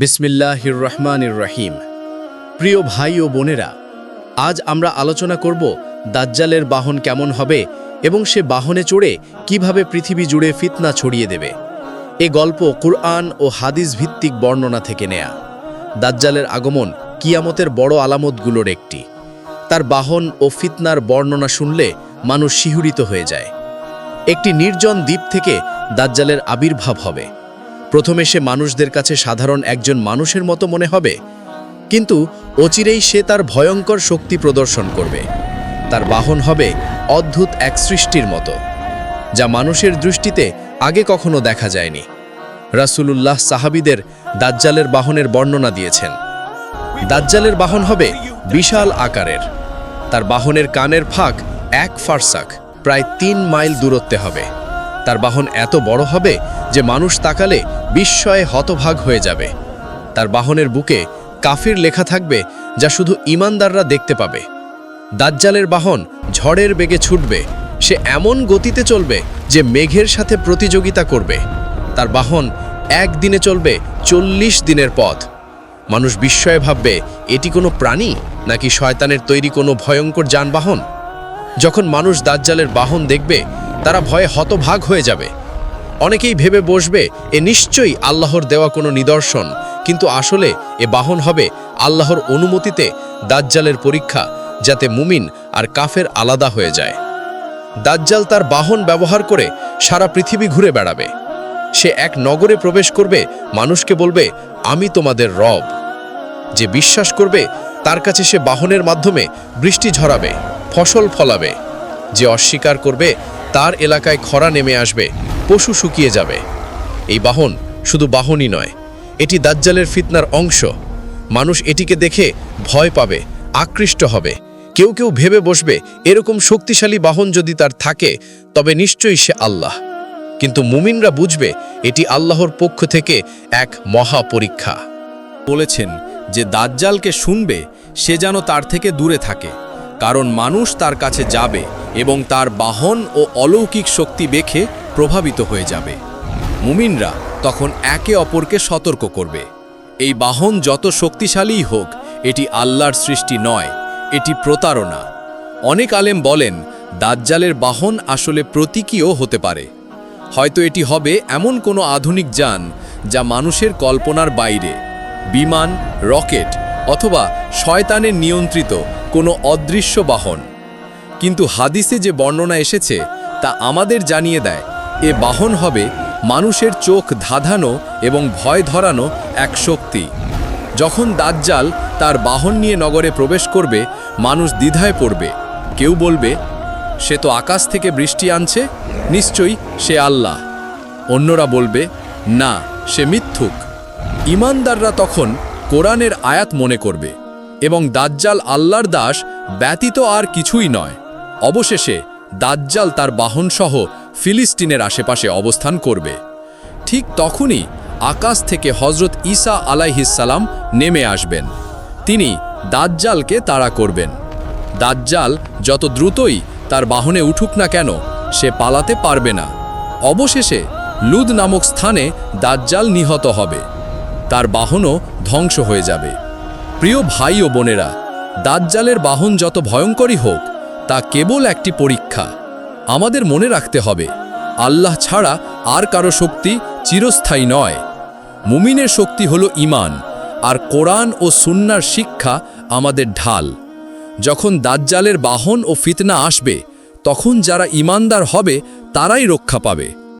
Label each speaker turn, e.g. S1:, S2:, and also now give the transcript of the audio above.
S1: বিসমিল্লাহির রহমানির রহিম। প্রিয় ভাই ও বোনেরা, আজ আমরা আলোচনা করব দাজ্জালের বাহন কেমন হবে এবং সে বাহনে চড়ে কীভাবে পৃথিবী জুড়ে ফিতনা ছড়িয়ে দেবে। এ গল্প কুরআন ও হাদিস ভিত্তিক বর্ণনা থেকে নেয়া। দাজ্জালের আগমন কিয়ামতের বড় আলামতগুলোর একটি। তার বাহন ও ফিতনার বর্ণনা শুনলে মানুষ শিহুরিত হয়ে যায়। একটি নির্জন দ্বীপ থেকে দাজ্জালের আবির্ভাব হবে। প্রথমে সে মানুষদের কাছে সাধারণ একজন মানুষের মতো মনে হবে, কিন্তু অচিরেই সে তার ভয়ঙ্কর শক্তি প্রদর্শন করবে। তার বাহন হবে অদ্ভুত এক সৃষ্টির মতো, যা মানুষের দৃষ্টিতে আগে কখনো দেখা যায়নি। রাসূলুল্লাহ সাহাবিদের দাজ্জালের বাহনের বর্ণনা দিয়েছেন। দাজ্জালের বাহন হবে বিশাল আকারের। তার বাহনের কানের ফাঁক এক ফারসাক, প্রায় তিন মাইল দূরত্বে হবে। তার বাহন এত বড় হবে যে মানুষ তাকালে বিস্ময়ে হতভাগ হয়ে যাবে। তার বাহনের বুকে কাফির লেখা থাকবে যা শুধু ইমানদাররা দেখতে পাবে। দাজ্জালের বাহন ঝড়ের বেগে ছুটবে, সে এমন গতিতে চলবে যে মেঘের সাথে প্রতিযোগিতা করবে। তার বাহন একদিনে চলবে চল্লিশ দিনের পথ। মানুষ বিস্ময়ে ভাববে, এটি কোনো প্রাণী নাকি শয়তানের তৈরি কোনো ভয়ঙ্কর যানবাহন? যখন মানুষ দাজ্জালের বাহন দেখবে, তারা ভয়ে হতভাগ হয়ে যাবে। অনেকেই ভেবে বসবে, এ নিশ্চয়ই আল্লাহর দেওয়া কোনো নিদর্শন। কিন্তু আসলে এ বাহন হবে আল্লাহর অনুমতিতে দাজ্জালের পরীক্ষা, যাতে মুমিন আর কাফের আলাদা হয়ে যায়। দাজ্জাল তার বাহন ব্যবহার করে সারা পৃথিবী ঘুরে বেড়াবে। সে এক নগরে প্রবেশ করবে, মানুষকে বলবে, আমি তোমাদের রব। যে বিশ্বাস করবে তার কাছে সে বাহনের মাধ্যমে বৃষ্টি ঝরাবে, ফসল ফলাবে। যে অস্বীকার করবে, তার এলাকায় খরা নেমে আসবে, পশু শুকিয়ে যাবে। এই বাহন শুধু বাহনই নয়, এটি দাজ্জালের ফিতনার অংশ। মানুষ এটিকে দেখে ভয় পাবে, আকৃষ্ট হবে। কেউ কেউ ভেবে বসবে, এরকম শক্তিশালী বাহন যদি তার থাকে, তবে নিশ্চয়ই সে আল্লাহ। কিন্তু মুমিনরা বুঝবে, এটি আল্লাহর পক্ষ থেকে এক মহা পরীক্ষা
S2: বলেছেন যে দাজ্জালকে শুনবে, সে যেন তার থেকে দূরে থাকে, কারণ মানুষ তার কাছে যাবে এবং তার বাহন ও অলৌকিক শক্তি দেখে প্রভাবিত হয়ে যাবে। মুমিনরা তখন একে অপরকে সতর্ক করবে। এই বাহন যত শক্তিশালীই হোক, এটি আল্লাহর সৃষ্টি নয়, এটি প্রতারণা। অনেক আলেম বলেন, দাজ্জালের বাহন আসলে প্রতীকীও হতে পারে। হয়তো এটি হবে এমন কোনো আধুনিক যান যা মানুষের কল্পনার বাইরে। বিমান, রকেট অথবা শয়তানের নিয়ন্ত্রিত কোনো অদৃশ্য বাহন। কিন্তু হাদিসে যে বর্ণনা এসেছে, তা আমাদের জানিয়ে দেয়, এ বাহন হবে মানুষের চোখ ধাঁধানো এবং ভয় ধরানো এক শক্তি। যখন দাজ্জাল তার বাহন নিয়ে নগরে প্রবেশ করবে, মানুষ দ্বিধায় পড়বে। কেউ বলবে, সে তো আকাশ থেকে বৃষ্টি আনছে, নিশ্চয়ই সে আল্লাহ। অন্যরা বলবে, না, সে মিথ্যুক। ইমানদাররা তখন কোরআনের আয়াত মনে করবে এবং দাজ্জাল আল্লাহর দাস ব্যতীত আর কিছুই নয়। অবশেষে দাজ্জাল তার বাহনসহ ফিলিস্তিনের আশেপাশে অবস্থান করবে। ঠিক তখনই আকাশ থেকে হজরত ঈসা আলাইহিসালাম নেমে আসবেন। তিনি দাজ্জালকে তাড়া করবেন। দাজ্জাল যত দ্রুতই তার বাহনে উঠুক না কেন, সে পালাতে পারবে না। অবশেষে লুদ নামক স্থানে দাজ্জাল নিহত হবে। তার বাহনও ধ্বংস হয়ে যাবে। প্রিয় ভাই ও বোনেরা, দাজ্জালের বাহন যত ভয়ঙ্করই হোক, তা কেবল একটি পরীক্ষা। আমাদের মনে রাখতে হবে, আল্লাহ ছাড়া আর কারও শক্তি চিরস্থায়ী নয়। মুমিনের শক্তি হলো ইমান আর কোরআন ও সুন্নার শিক্ষা আমাদের ঢাল। যখন দাজ্জালের বাহন ও ফিতনা আসবে, তখন যারা ইমানদার হবে, তারাই রক্ষা পাবে।